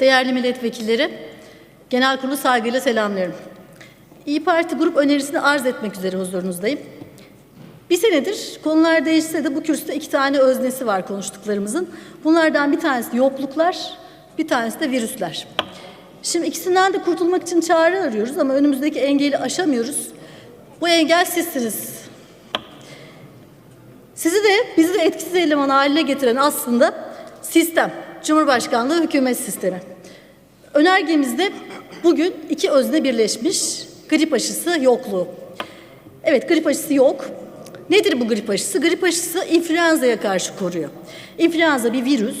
Değerli milletvekilleri, genel kurulu saygıyla selamlıyorum. İyi Parti grup önerisini arz etmek üzere huzurunuzdayım. Bir senedir konular değişse de bu kürsüde iki tane öznesi var konuştuklarımızın. Bunlardan bir tanesi yokluklar, bir tanesi de virüsler. Şimdi ikisinden de kurtulmak için çare arıyoruz ama önümüzdeki engeli aşamıyoruz. Bu engel sizsiniz. Sizi de bizi de etkisiz eleman haline getiren aslında sistem. Cumhurbaşkanlığı hükümet sistemi. Önergemizde bugün iki özne birleşmiş. Grip aşısı yokluğu. Evet grip aşısı yok. Nedir bu grip aşısı? Grip aşısı influenza'ya karşı koruyor. İnfluenza bir virüs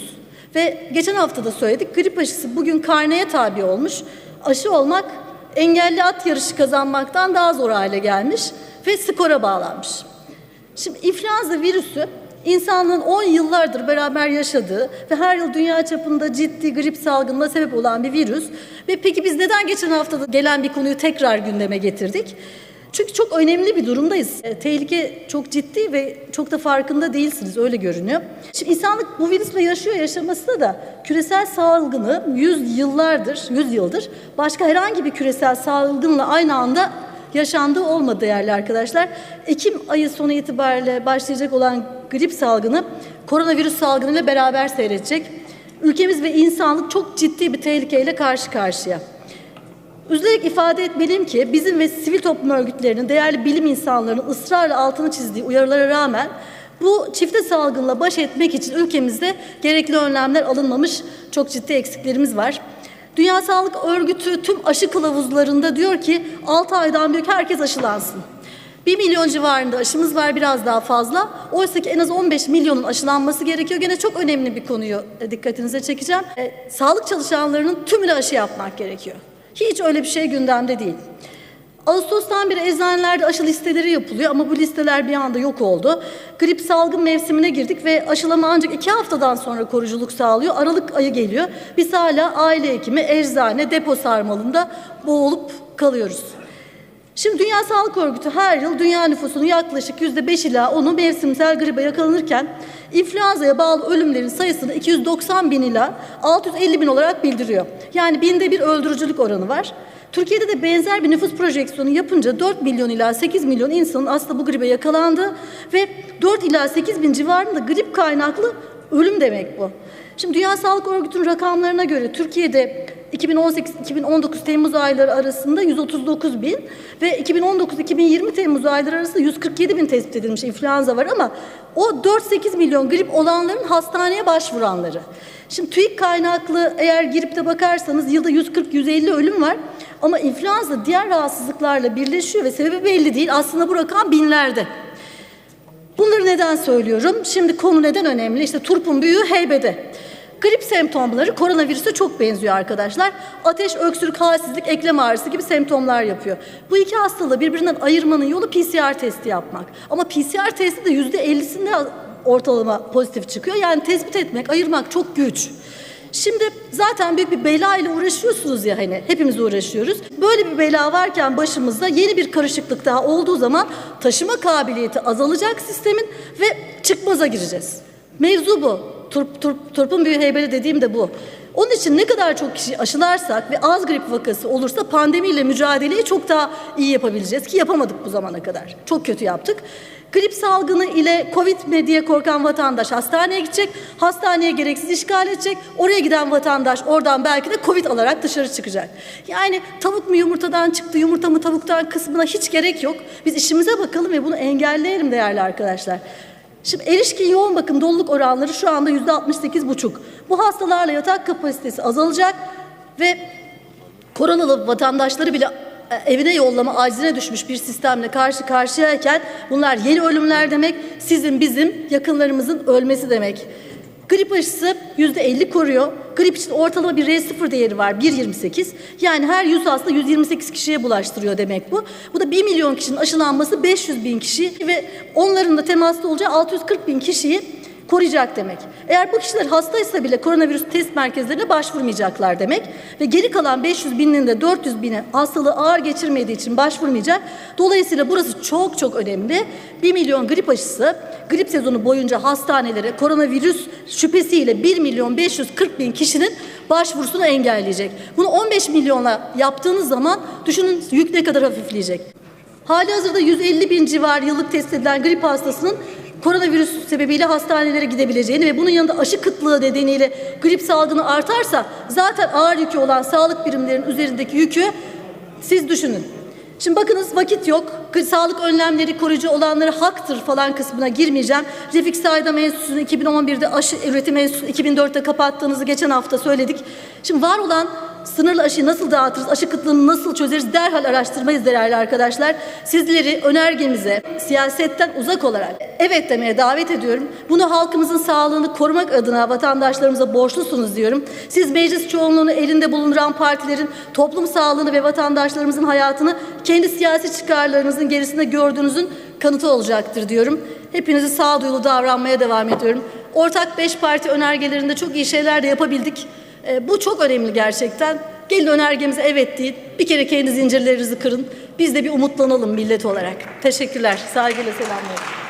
ve geçen hafta da söyledik grip aşısı bugün karneye tabi olmuş. Aşı olmak engelli at yarışı kazanmaktan daha zor hale gelmiş ve skora bağlanmış. Şimdi influenza virüsü insanlığın 10 yıllardır beraber yaşadığı ve her yıl dünya çapında ciddi grip salgınına sebep olan bir virüs. Ve peki biz neden geçen haftada gelen bir konuyu tekrar gündeme getirdik? Çünkü çok önemli bir durumdayız. E, Tehlike çok ciddi ve çok da farkında değilsiniz öyle görünüyor. Şimdi insanlık bu virüsle yaşıyor yaşamasına da küresel salgını 100 yıllardır, 100 yıldır başka herhangi bir küresel salgınla aynı anda yaşandığı olmadı değerli arkadaşlar. Ekim ayı sonu itibariyle başlayacak olan grip salgını koronavirüs salgınıyla beraber seyredecek. Ülkemiz ve insanlık çok ciddi bir tehlikeyle karşı karşıya. Üzülerek ifade etmeliyim ki bizim ve sivil toplum örgütlerinin, değerli bilim insanlarının ısrarla altını çizdiği uyarılara rağmen bu çifte salgınla baş etmek için ülkemizde gerekli önlemler alınmamış çok ciddi eksiklerimiz var. Dünya Sağlık Örgütü tüm aşı kılavuzlarında diyor ki 6 aydan büyük herkes aşılansın. 1 milyon civarında aşımız var biraz daha fazla. Oysa ki en az 15 milyonun aşılanması gerekiyor. Gene çok önemli bir konuyu e, dikkatinize çekeceğim. E, sağlık çalışanlarının tümüne aşı yapmak gerekiyor. Hiç öyle bir şey gündemde değil. Ağustos'tan beri eczanelerde aşı listeleri yapılıyor ama bu listeler bir anda yok oldu. Grip salgın mevsimine girdik ve aşılama ancak iki haftadan sonra koruyuculuk sağlıyor. Aralık ayı geliyor. Biz hala aile hekimi, eczane, depo sarmalında boğulup kalıyoruz. Şimdi Dünya Sağlık Örgütü her yıl dünya nüfusunun yaklaşık yüzde beş ila onu mevsimsel gribe yakalanırken influenza'ya bağlı ölümlerin sayısını 290 bin ila 650 bin olarak bildiriyor. Yani binde bir öldürücülük oranı var. Türkiye'de de benzer bir nüfus projeksiyonu yapınca 4 milyon ila 8 milyon insanın aslında bu gribe yakalandı ve 4 ila 8 bin civarında grip kaynaklı ölüm demek bu. Şimdi Dünya Sağlık Örgütü'nün rakamlarına göre Türkiye'de 2018-2019 Temmuz ayları arasında 139 bin ve 2019-2020 Temmuz ayları arasında 147 bin tespit edilmiş influenza var ama o 4-8 milyon grip olanların hastaneye başvuranları. Şimdi TÜİK kaynaklı eğer girip de bakarsanız yılda 140-150 ölüm var ama influenza diğer rahatsızlıklarla birleşiyor ve sebebi belli değil. Aslında bu rakam binlerde. Bunları neden söylüyorum? Şimdi konu neden önemli? İşte turpun büyüğü heybede. Grip semptomları koronavirüse çok benziyor arkadaşlar. Ateş, öksürük, halsizlik, eklem ağrısı gibi semptomlar yapıyor. Bu iki hastalığı birbirinden ayırmanın yolu PCR testi yapmak. Ama PCR testi de yüzde ellisinde ortalama pozitif çıkıyor. Yani tespit etmek, ayırmak çok güç. Şimdi zaten büyük bir bela ile uğraşıyorsunuz ya hani hepimiz uğraşıyoruz. Böyle bir bela varken başımızda yeni bir karışıklık daha olduğu zaman taşıma kabiliyeti azalacak sistemin ve çıkmaza gireceğiz. Mevzu bu. Turp, turp, turpun büyüğü heybeli dediğim de bu. Onun için ne kadar çok kişi aşılarsak ve az grip vakası olursa pandemiyle mücadeleyi çok daha iyi yapabileceğiz ki yapamadık bu zamana kadar. Çok kötü yaptık. Grip salgını ile Covid mi korkan vatandaş hastaneye gidecek, hastaneye gereksiz işgal edecek, oraya giden vatandaş oradan belki de Covid alarak dışarı çıkacak. Yani tavuk mu yumurtadan çıktı, yumurta mı tavuktan kısmına hiç gerek yok. Biz işimize bakalım ve bunu engelleyelim değerli arkadaşlar. Şimdi erişkin yoğun bakım doluluk oranları şu anda yüzde 68 buçuk. Bu hastalarla yatak kapasitesi azalacak ve koronalı vatandaşları bile e, evine yollama acizine düşmüş bir sistemle karşı karşıyayken bunlar yeni ölümler demek, sizin bizim yakınlarımızın ölmesi demek. Grip aşısı yüzde 50 koruyor. Grip için ortalama bir R0 değeri var 1.28. Yani her 100 hasta 128 kişiye bulaştırıyor demek bu. Bu da 1 milyon kişinin aşılanması 500 bin kişi ve onların da temasta olacağı 640 bin kişiyi koruyacak demek. Eğer bu kişiler hastaysa bile koronavirüs test merkezlerine başvurmayacaklar demek. Ve geri kalan 500 binin de 400 bini hastalığı ağır geçirmediği için başvurmayacak. Dolayısıyla burası çok çok önemli. 1 milyon grip aşısı grip sezonu boyunca hastanelere koronavirüs şüphesiyle 1 milyon 540 bin kişinin başvurusunu engelleyecek. Bunu 15 milyona yaptığınız zaman düşünün yük ne kadar hafifleyecek. Hali hazırda 150 bin civar yıllık test edilen grip hastasının koronavirüs sebebiyle hastanelere gidebileceğini ve bunun yanında aşı kıtlığı nedeniyle grip salgını artarsa zaten ağır yükü olan sağlık birimlerinin üzerindeki yükü siz düşünün. Şimdi bakınız vakit yok. Sağlık önlemleri koruyucu olanları haktır falan kısmına girmeyeceğim. Refik Saydam Enstitüsü'nü 2011'de aşı üretim enstitüsü 2004'te kapattığınızı geçen hafta söyledik. Şimdi var olan sınırlı aşıyı nasıl dağıtırız, aşı kıtlığını nasıl çözeriz derhal araştırmayız değerli arkadaşlar. Sizleri önergemize siyasetten uzak olarak evet demeye davet ediyorum. Bunu halkımızın sağlığını korumak adına vatandaşlarımıza borçlusunuz diyorum. Siz meclis çoğunluğunu elinde bulunduran partilerin toplum sağlığını ve vatandaşlarımızın hayatını kendi siyasi çıkarlarınızın gerisinde gördüğünüzün kanıtı olacaktır diyorum. Hepinizi sağduyulu davranmaya devam ediyorum. Ortak beş parti önergelerinde çok iyi şeyler de yapabildik. E, bu çok önemli gerçekten. Gelin önergemize evet deyin. Bir kere kendi zincirlerinizi kırın. Biz de bir umutlanalım millet olarak. Teşekkürler. Saygıyla selamlıyorum.